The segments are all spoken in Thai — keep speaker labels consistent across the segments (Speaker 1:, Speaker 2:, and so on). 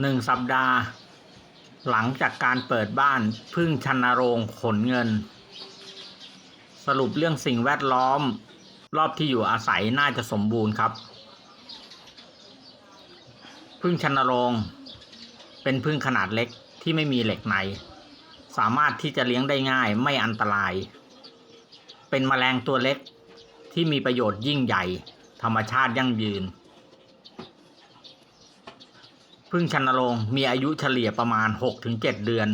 Speaker 1: หนึ่งสัปดาห์ หลังจากการเปิดบ้านพึ่งชันโรงขนเงิน สรุปเรื่องสิ่งแวดล้อม รอบที่อยู่อาศัยน่าจะสมบูรณ์ครับ พึ่งชันโรงเป็นพึ่งขนาดเล็กที่ไม่มีเหล็กใน สามารถที่จะเลี้ยงได้ง่ายไม่อันตราย เป็นแมลงตัวเล็กที่มีประโยชน์ยิ่งใหญ่ ธรรมชาติยั่งยืน พึ่งชันโรงมีอายุเฉลี่ยประมาณ 6-7 เดือน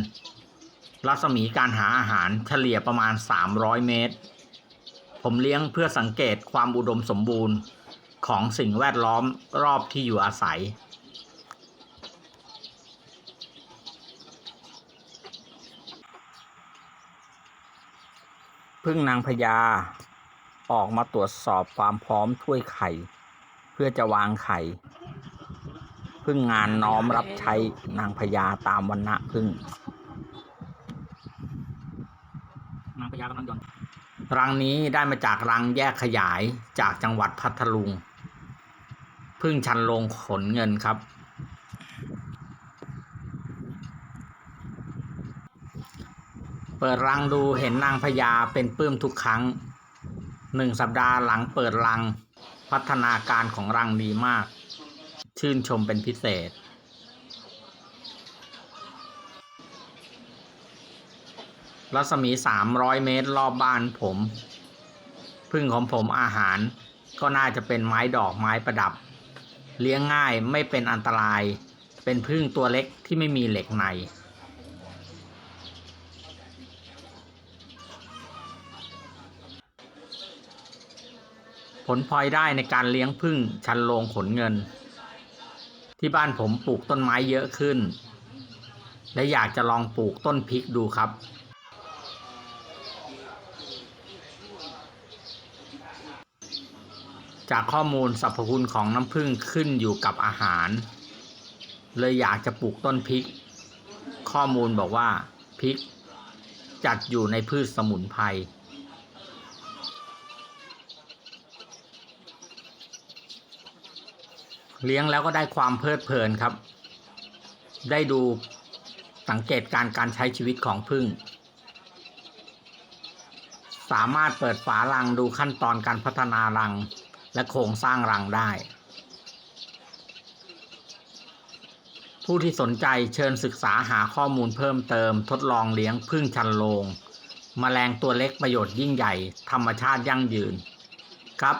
Speaker 1: รัศมีการหาอาหารเฉลี่ยประมาณ 300 เมตร ผมเลี้ยงเพื่อสังเกตความอุดมสมบูรณ์ของสิ่งแวดล้อมรอบที่อยู่อาศัย พึ่งนางพญาออกมาตรวจสอบความพร้อมถ้วยไข่ เพื่อจะวางไข่ พึ่งงานน้อมรับใช้นางพญาตามวันณะพึ่ง นางพญากำลังยนรังนี้ได้มาจากรังแยกขยายจากจังหวัดพัทลุง พึ่งชันลงขนเงินครับ เปิดรังดูเห็นนางพญาเป็นปลื้มทุกครั้งหนึ่งสัปดาห์หลังเปิดรัง พัฒนาการของรังดีมาก ชื่นชมเป็นพิเศษ รัศมี 300 เมตรรอบบ้านผม พึ่งของผมอาหารก็น่าจะเป็นไม้ดอกไม้ประดับ เลี้ยงง่ายไม่เป็นอันตราย เป็นพึ่งตัวเล็กที่ไม่มีเหล็กในผลพลอยได้ในการเลี้ยงพึ่งชันโรงขนเงิน ที่บ้านผมปลูกต้นไม้เยอะขึ้น และอยากจะลองปลูกต้นพริกดูครับ จากข้อมูลสรรพคุณของน้ำผึ้งขึ้นอยู่กับอาหาร เลยอยากจะปลูกต้นพริก ข้อมูลบอกว่าพริกจัดอยู่ในพืชสมุนไพร เลี้ยงแล้วก็ได้ความเพลิดเพลินครับ ได้ดูสังเกตการการใช้ชีวิตของพึ่ง สามารถเปิดฝารังดูขั้นตอนการพัฒนารัง และโครงสร้างรังได้ ผู้ที่สนใจเชิญศึกษาหาข้อมูลเพิ่มเติม ทดลองเลี้ยงพึ่งชันโรงมแมลงตัวเล็กประโยชน์ยิ่งใหญ่ ธรรมชาติยั่งยืนครับ